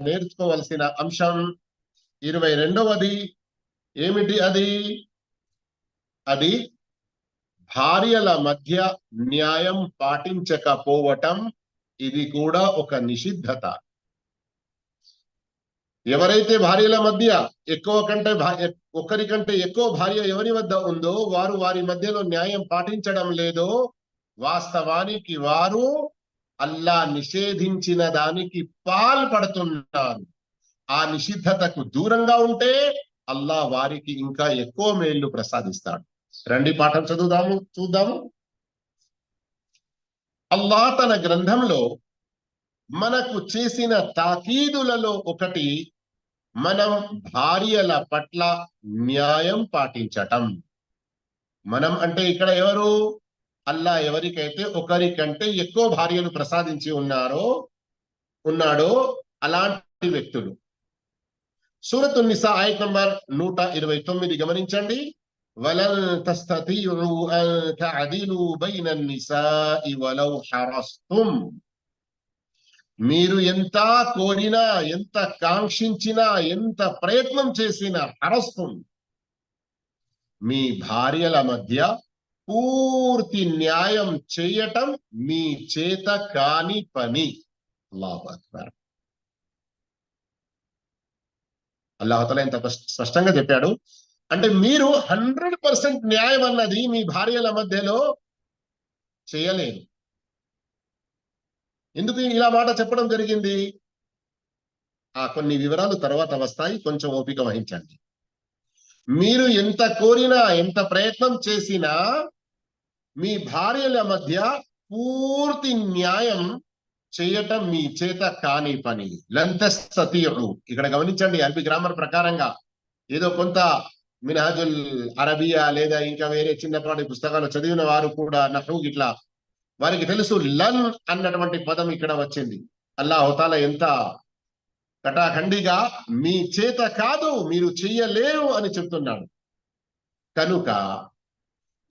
నేర్చుకోవలసిన అంశం ఇరవై రెండవది ఏమిటి అది? అది భార్యల మధ్య న్యాయం పాటించకపోవటం ఇది కూడా ఒక నిషిద్ధత. ఎవరైతే భార్యల మధ్య ఎక్కువ కంటే ఒకరికంటే ఎక్కువ భార్య ఎవరి వద్ద ఉందో వారు వారి మధ్యలో న్యాయం పాటించడం లేదో వాస్తవానికి వారు అల్లా నిషేధించిన దానికి పాల్పడుతున్నారు ఆ నిషిద్ధతకు దూరంగా ఉంటే అల్లా వారికి ఇంకా ఎక్కువ మేళ్ళు ప్రసాదిస్తాడు. రండి పాఠం చదువుదాము చూద్దాము. అల్లా తన గ్రంథంలో మనకు చేసిన తాకీదులలో ఒకటి మనం భార్యల పట్ల న్యాయం పాటించటం. మనం అంటే ఇక్కడ ఎవరు? అల్లా ఎవరికైతే ఒకరికంటే ఎక్కువ భార్యను ప్రసాదించి ఉన్నారో ఉన్నాడో అలాంటి వ్యక్తులు. సూరతు నిసా ఆయత్ నంబర్ నూట ఇరవై తొమ్మిది గమనించండి. వలన్ తస్తతీఉ అన్ తఅదిలు బైన నిసాఇ వలౌ హరస్తుం. మీరు ఎంత కోరినా ఎంత కాంక్షించినా ఎంత ప్రయత్నం చేసినా హరస్తం. మీ భార్యల మధ్య పూర్తి న్యాయం చేయటం మీ చేత కాని పని. అల్లాహు అక్బర్. అల్లాహతల ఇంత స్పష్టంగా చెప్పాడు. అంటే మీరు హండ్రెడ్ పర్సెంట్ న్యాయం అన్నది మీ భార్యల మధ్యలో చేయలేరు ఎందుకు ఇలా మాట చెప్పడం జరిగింది? ఆ కొన్ని వివరాలు తర్వాత వస్తాయి. కొంచెం ఓపిక వహించండి. మీరు ఎంత కోరినా ఎంత ప్రయత్నం చేసినా మీ భార్యల మధ్య పూర్తి న్యాయం చేయటం మీ చేత కాని పని. లంతస్తీయుడు ఇక్కడ గమనించండి అరబీ గ్రామర్ ప్రకారంగా ఏదో కొంత మినహాజుల్ అరబియా లేదా ఇంకా వేరే చిన్నపాటి పుస్తకాలు చదివిన వారు కూడా నహు ఇట్లా వారికి తెలుసు లన్ అన్నటువంటి పదం ఇక్కడ వచ్చింది. అల్లా హోతాల ఎంత కటాఖండిగా మీ చేత కాదు మీరు చెయ్యలేరు అని చెప్తున్నాడు. కనుక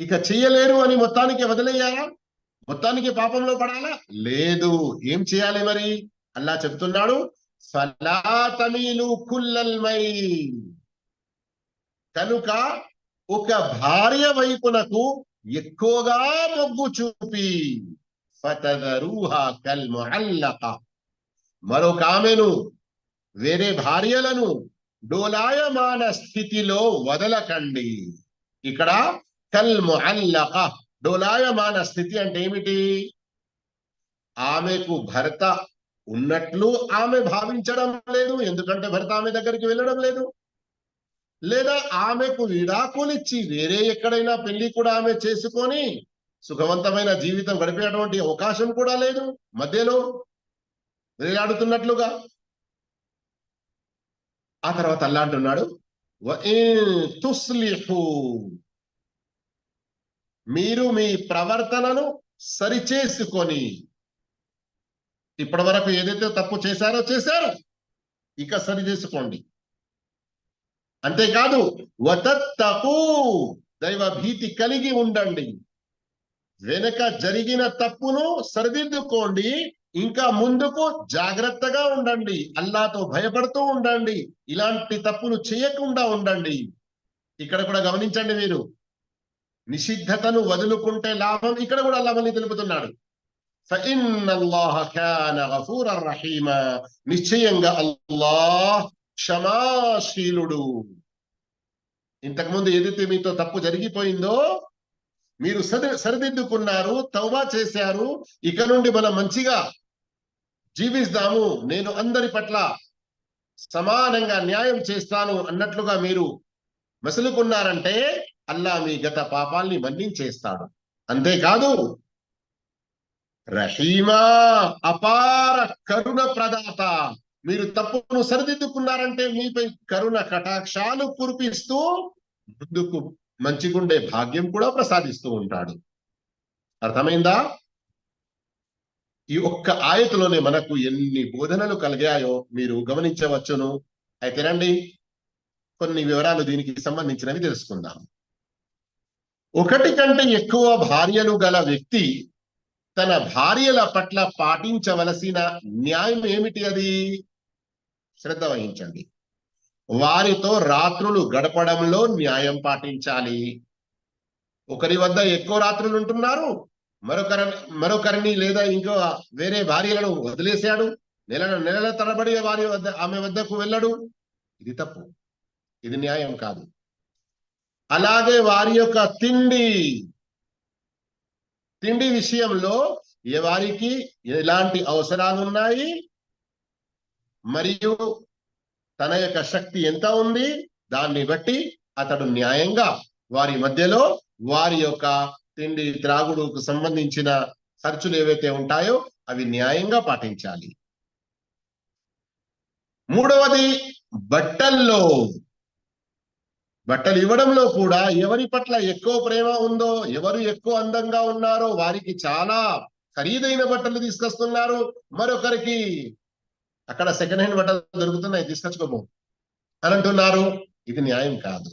ఇక చెయ్యలేరు అని మొత్తానికి వదిలేయాలా? మొత్తానికి పాపంలో పడాలా? లేదు. ఏం చేయాలి మరి? అల్లా చెప్తున్నాడు సలాతమీలు కుల్లల్మై కనుక ఒక భార్య వైపునకు ఎక్కువగా మొగ్గు చూపి మరొక ఆమెను వేరే భార్యలను డోలాయమాన స్థితిలో వదలకండి. ఇక్కడ కల్ ముఅల్లక డోలాయమాన స్థితి అంటే ఏమిటి? ఆమెకు భర్త ఉన్నట్లు ఆమె భావించడం లేదు. ఎందుకంటే భర్త ఆమె దగ్గరికి వెళ్ళడం లేదు. లేదా ఆమెకు విడాకులిచ్చి వేరే ఎక్కడైనా పెళ్ళి కూడా ఆమె చేసుకొని సుఖవంతమైన జీవితం గడిపేటువంటి అవకాశం కూడా లేదు. మధ్యలో వేలాడుతున్నట్లుగా. ఆ తర్వాత అల్లా అంటున్నాడు తుస్లిహు మీరు మీ ప్రవర్తనను సరిచేసుకొని ఇప్పటి వరకు ఏదైతే తప్పు చేశారో చేశారు. ఇక సరి చేసుకోండి. అంతేకాదు వతత్తకు దైవ భీతి కలిగి ఉండండి. వెనక జరిగిన తప్పును సరిదిద్దుకోండి. ఇంకా ముందుకు జాగ్రత్తగా ఉండండి. అల్లాతో భయపడుతూ ఉండండి. ఇలాంటి తప్పులు చేయకుండా ఉండండి. ఇక్కడ కూడా గమనించండి మీరు. నిషిద్ధతను వదులుకుంటే లాభం. ఇక్కడ కూడా అల్లామని తెలుపుతున్నాడు. నిశ్చయంగా అల్లాహ్ క్షమాశీలుడు. ఇంతకుముందు ఏదైతే మీతో తప్పు జరిగిపోయిందో మీరు సరి సరిదిద్దుకున్నారు తౌబా చేశారు ఇక నుండి మనం మంచిగా జీవిస్తాము నేను అందరి పట్ల సమానంగా న్యాయం చేస్తాను అన్నట్లుగా మీరు మసులుకున్నారంటే అల్లా మీ గత పాపాల్ని మన్నించేస్తాడు. అంతేకాదు రహీమా అపార కరుణ ప్రదాత. మీరు తప్పును సరిదిద్దుకున్నారంటే మీపై కరుణ కటాక్షాలు కురిపిస్తూ ముందుకు మంచిగుండే భాగ్యం కూడా ప్రసాదిస్తూ ఉంటాడు. అర్థమైందా? ఈ ఒక్క ఆయతలోనే మనకు ఎన్ని బోధనలు కలిగాయో మీరు గమనించవచ్చును. అయితే రండి కొన్ని వివరాలు దీనికి సంబంధించినవి తెలుసుకుందాం. ఒకటి కంటే ఎక్కువ భార్యలు గల వ్యక్తి తన భార్యల పట్ల పాటించవలసిన న్యాయం ఏమిటి అది? శ్రద్ధ వహించండి. వారితో రాత్రులు గడపడంలో న్యాయం పాటించాలి. ఒకరి వద్ద ఎక్కువ రాత్రులు ఉంటున్నారు మరొకరి మరొకరిని లేదా ఇంకో వేరే భార్యలను వదిలేశాడు నెల నెలల తరబడి వారి వద్ద ఆమె వద్దకు వెళ్ళడు. ఇది తప్పు. ఇది న్యాయం కాదు. అలాగే వారి యొక్క తిండి. తిండి విషయంలో ఏ వారికి ఎలాంటి అవసరాలు ఉన్నాయి? మరియు తన యొక్క శక్తి ఎంత ఉంది? దాన్ని బట్టి అతడు న్యాయంగా వారి మధ్యలో వారి యొక్క తిండి త్రాగుడుకు సంబంధించిన ఖర్చులు ఏవైతే ఉంటాయో అవి న్యాయంగా పాటించాలి. మూడవది బట్టల్లో. బట్టలు ఇవ్వడంలో కూడా ఎవరి పట్ల ఎక్కువ ప్రేమ ఉందో ఎవరు ఎక్కువ అందంగా ఉన్నారో వారికి చాలా ఖరీదైన బట్టలు తీసుకొస్తున్నారు. మరొకరికి అక్కడ సెకండ్ హ్యాండ్ బట్టలు దొరుకుతున్నాయి తీసుకొచ్చుకోబో అని అంటున్నారు. ఇది న్యాయం కాదు.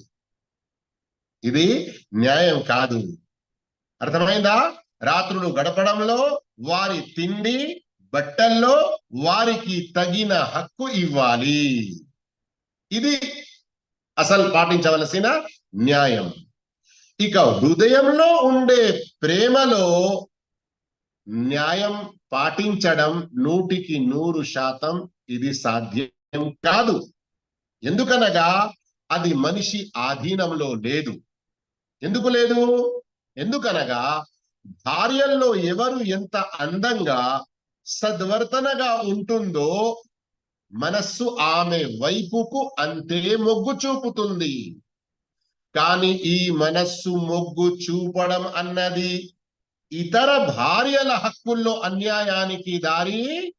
ఇది న్యాయం కాదు. అర్థమైందా? రాత్రులు గడపడంలో వారి తిండి బట్టల్లో వారికి తగిన హక్కు ఇవ్వాలి. ఇది అసలు పాటించవలసిన న్యాయం. ఇక హృదయంలో ఉండే ప్రేమలో న్యాయం పాటించడం నూటికి నూరు శాతం ఇది సాధ్యం కాదు. ఎందుకనగా అది మనిషి ఆధీనంలో లేదు. ఎందుకు లేదు? ఎందుకనగా భార్యల్లో ఎవరు ఎంత అందంగా సద్వర్తనగా ఉంటుందో మనస్సు ఆమె వైపుకు అంతే మొగ్గు చూపుతుంది. కానీ ఈ మనస్సు మొగ్గు చూపడం అన్నది ఇతర భార్యల హక్కుల్లో అన్యాయానికి దారి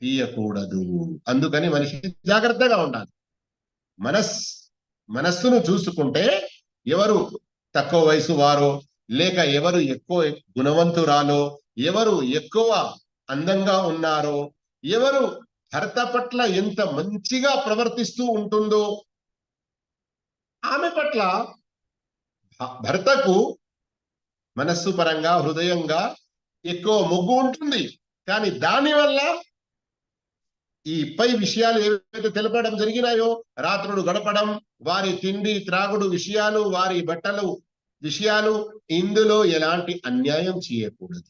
తీయకూడదు. అందుకని మనిషి జాగ్రత్తగా ఉండాలి. మనస్ మనస్సును చూసుకుంటే ఎవరు తక్కువ వయసు వారో లేక ఎవరు ఎక్కువ గుణవంతురాలో ఎవరు ఎక్కువ అందంగా ఉన్నారో ఎవరు భర్త పట్ల ఎంత మంచిగా ప్రవర్తిస్తూ ఉంటుందో ఆమె పట్ల భర్తకు మనస్సు పరంగా హృదయంగా ఎక్కువ మొగ్గు ఉంటుంది. కానీ దానివల్ల ఈ పై విషయాలు ఏవైతే తెలపడం జరిగినాయో రాత్రుడు గడపడం వారి తిండి త్రాగుడు విషయాలు వారి బట్టలు విషయాలు ఇందులో ఎలాంటి అన్యాయం చేయకూడదు.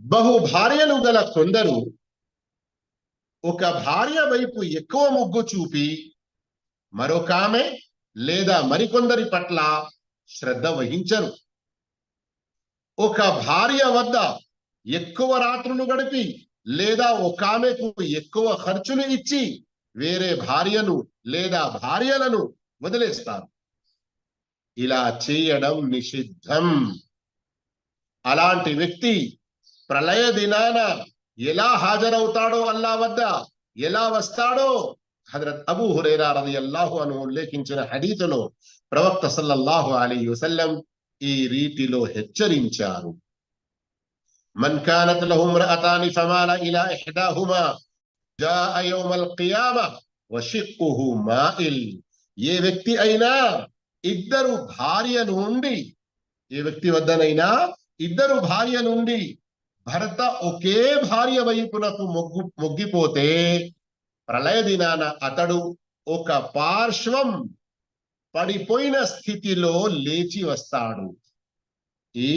బహు భార్యలు గల కొందరు ఒక భార్య వైపు ఎక్కువ మొగ్గు చూపి మరొక ఆమె లేదా మరికొందరి పట్ల శ్రద్ధ వహించరు. ఒక భార్య వద్ద ఎక్కువ రాత్రులు గడిపి లేదా ఒక ఆమెకు ఎక్కువ ఖర్చులు ఇచ్చి వేరే భార్యను లేదా భార్యలను వదిలేస్తారు. ఇలా చేయడం నిషిద్ధం. అలాంటి వ్యక్తి ప్రళయ దినాన ఎలా హాజరవుతాడో అల్లా వద్ద ఎలా వస్తాడో హజరత్ అబూ అది అల్లాహు అను ఉల్లేఖించిన హదీతులో ప్రవక్త సల్లల్లాహు అలీ వసల్లం ఈ రీతిలో హెచ్చరించారు. من كانت له امرأتان فمال ఇలా إحداهما جاء يوم القيامة وشقه مائل ఏ వ్యక్తి అయినా ఇద్దరు భార్య నుండి ఏ వ్యక్తి వద్దనైనా ఇద్దరు భార్య నుండి భర్త ఒకే భార్య వైపునకు మొగ్గు మొగ్గిపోతే ప్రళయ దినాన అతడు ఒక పార్శ్వం పడిపోయిన స్థితిలో లేచి వస్తాడు. ఈ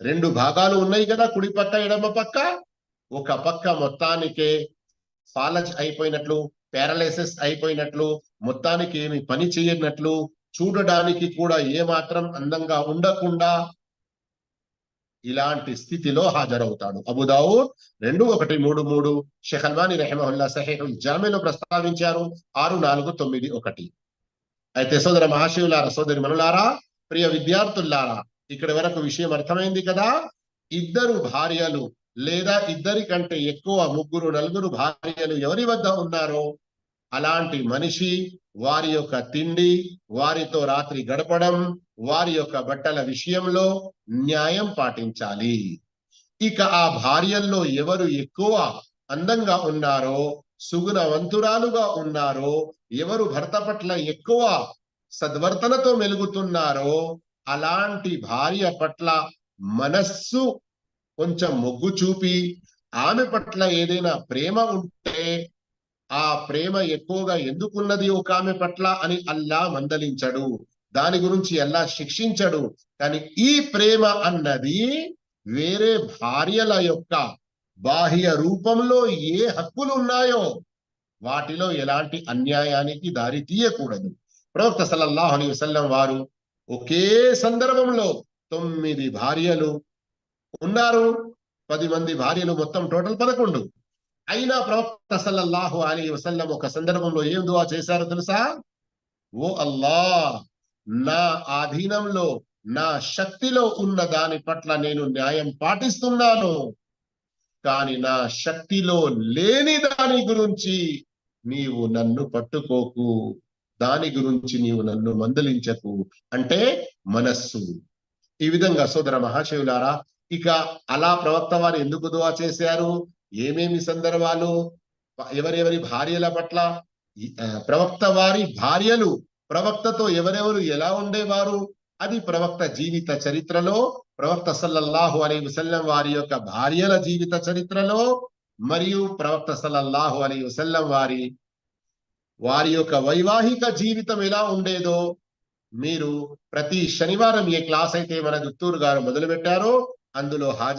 రెండు భాగాలు ఉన్నాయి కదా కుడి పక్క ఎడమ పక్క. ఒక పక్క మొత్తానికే ఫాలజ్ అయిపోయినట్లు ప్యారలైసిస్ అయిపోయినట్లు మొత్తానికి ఏమి పని చేయనట్లు చూడడానికి కూడా ఏమాత్రం అందంగా ఉండకుండా ఇలాంటి స్థితిలో హాజరవుతాడు. అబుదావుద్ రెండు ఒకటి మూడు మూడు. షేఖ్ అల్వాని రెహమహుల్లా సహేహుల్ జామీలో ప్రస్తావించారు. ఆరు నాలుగు తొమ్మిది ఒకటి. అయితే సోదర మహాశివులారా సోదరి మనులారా ప్రియ విద్యార్థులారా ఇక్కడ వరకు విషయం అర్థమైంది కదా? ఇద్దరు భార్యలు లేదా ఇద్దరి కంటే ఎక్కువ ముగ్గురు నలుగురు భార్యలు ఎవరి వద్ద ఉన్నారో? అలాంటి మనిషి వారి యొక్క తిండి వారితో రాత్రి గడపడం వారి యొక్క బట్టల విషయంలో న్యాయం పాటించాలి. ఇక ఆ భార్యల్లో ఎవరు ఎక్కువ అందంగా ఉన్నారో సుగుణవంతురాలుగా ఉన్నారో ఎవరు భర్త పట్ల ఎక్కువ సద్వర్తనతో మెలుగుతున్నారో అలాంటి భార్య పట్ల మనస్సు కొంచెం మొగ్గు చూపి ఆమె పట్ల ఏదైనా ప్రేమ ఉంటే ఆ ప్రేమ ఎక్కువగా ఎందుకున్నది ఒక ఆమె పట్ల అని అల్లా మందలించడు. దాని గురించి ఎలా శిక్షించడు? కానీ ఈ ప్రేమ అన్నది వేరే భార్యల యొక్క బాహ్య రూపంలో ఏ హక్కులు ఉన్నాయో వాటిలో ఎలాంటి అన్యాయానికి దారి తీయకూడదు. ప్రవక్త సల్లల్లాహు అలీ వసల్లం వారు ఒకే సందర్భంలో తొమ్మిది భార్యలు ఉన్నారు. పది మంది భార్యలు మొత్తం టోటల్ పదకొండు. అయినా ప్రవక్త సల్లల్లాహు అలీ వసల్లం ఒక సందర్భంలో ఏం దువా చేశారో తెలుసా? ఓ అల్లా నా ఆధీనంలో నా శక్తిలో ఉన్న దాని పట్ల నేను న్యాయం పాటిస్తున్నాను. కాని నా శక్తిలో లేని దాని గురించి నీవు నన్ను పట్టుకోకు. దాని గురించి నీవు నన్ను మందలించకు. అంటే మనస్సు. ఈ విధంగా సోదర మహాశివులారా ఇక అలా ప్రవక్త వారు ఎందుకు దువా చేశారు? ఏమేమి సందర్భాలు? ఎవరెవరి భార్యల పట్ల? ప్రవక్త వారి భార్యలు ప్రవక్తతో ఎవరెవరు ఎలా ఉండేవారు? అది ప్రవక్త జీవిత చరిత్రలో ప్రవక్త సల్లల్లాహు అలీ వసల్లం వారి యొక్క భార్యల జీవిత చరిత్రలో మరియు ప్రవక్త సల్లల్లాహు అలీ వసల్లం వారి వారి యొక్క వైవాహిక జీవితం ఎలా ఉండేదో మీరు ప్రతి శనివారం ఏ క్లాస్ అయితే మన దుత్తూరు గారు మొదలు పెట్టారో అందులో హాజరు